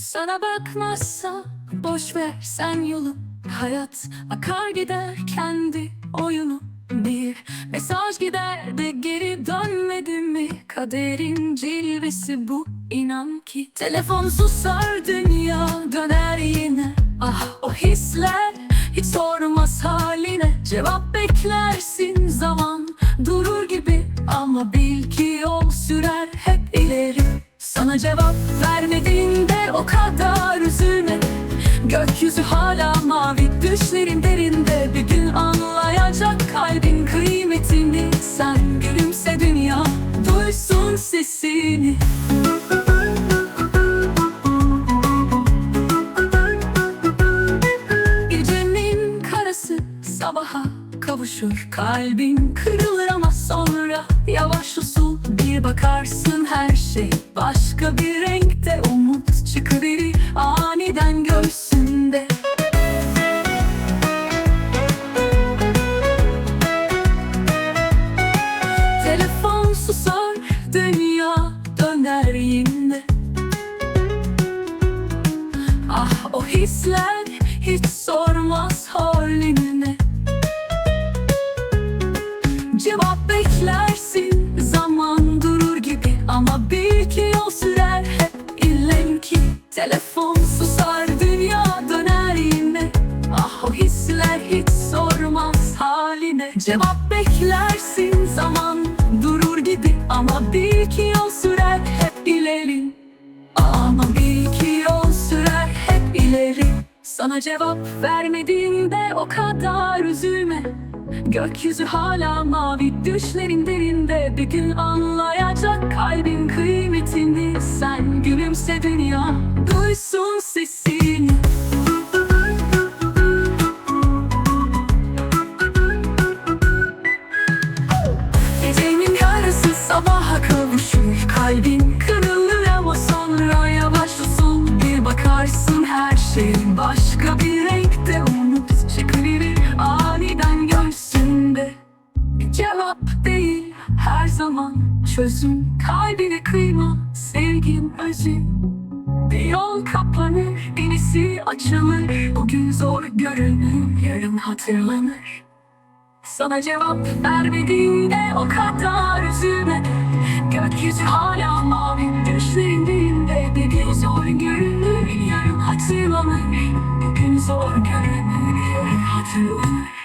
Sana bakmazsa boş ver sen yolu Hayat akar gider kendi oyunu. Bir mesaj gider de geri dönmedi mi? Kaderin cilvesi bu inan ki. Telefon susar dünya döner yine. Ah o hisler hiç sormaz haline. Cevap beklersin zaman durur gibi. Ama bil ki yol sürer hep ileri. Sana cevap vermediğinde o kadar üzülme. Gökyüzü hala mavi düşlerin derinde. Bir gün anlayacak kalbin kıymetini. Sen gülümse dünya duysun sesini. Gecenin karası sabaha kavuşur. Kalbin kırılır ama sonra yavaş usul. Bir bakarsın her şey başka bir renkte. Umut çıkıverir aniden göğsünde. Telefon susar dünya döner yine. Ah o hisler hiç sormaz Telefon susar dünya döner yine. Ah o hisler hiç sormaz haline. Cevap beklersin zaman durur gibi. Ama bil ki yol sürer hep ilerin ama bil ki yol sürer hep ileri. Sana cevap vermediğinde o kadar üzülme. Gökyüzü hala mavi düşlerin derinde. Bir gün anlayacak kalbin kıymetini Gülümse dünya duysun sesini. Gecenin yarısı sabaha kavuşur. Kalbin kırılır ama sonra yavaş usul Bir bakarsın her şey başka bir renkte Umut çıkıverir aniden göğsünde. Cevap değil her zaman çözüm. Kalbine kıyma sevgim özüm Bir yol kaplanır Birisi açılır. Bugün zor görünür Yarın hatırlanır. Sana cevap vermediğine O kadar üzülme. Gökyüzü hala mavi Düşlerinde Bugün zor görünür Yarın hatırlanır. Bugün zor görünür Yarın hatırlanır.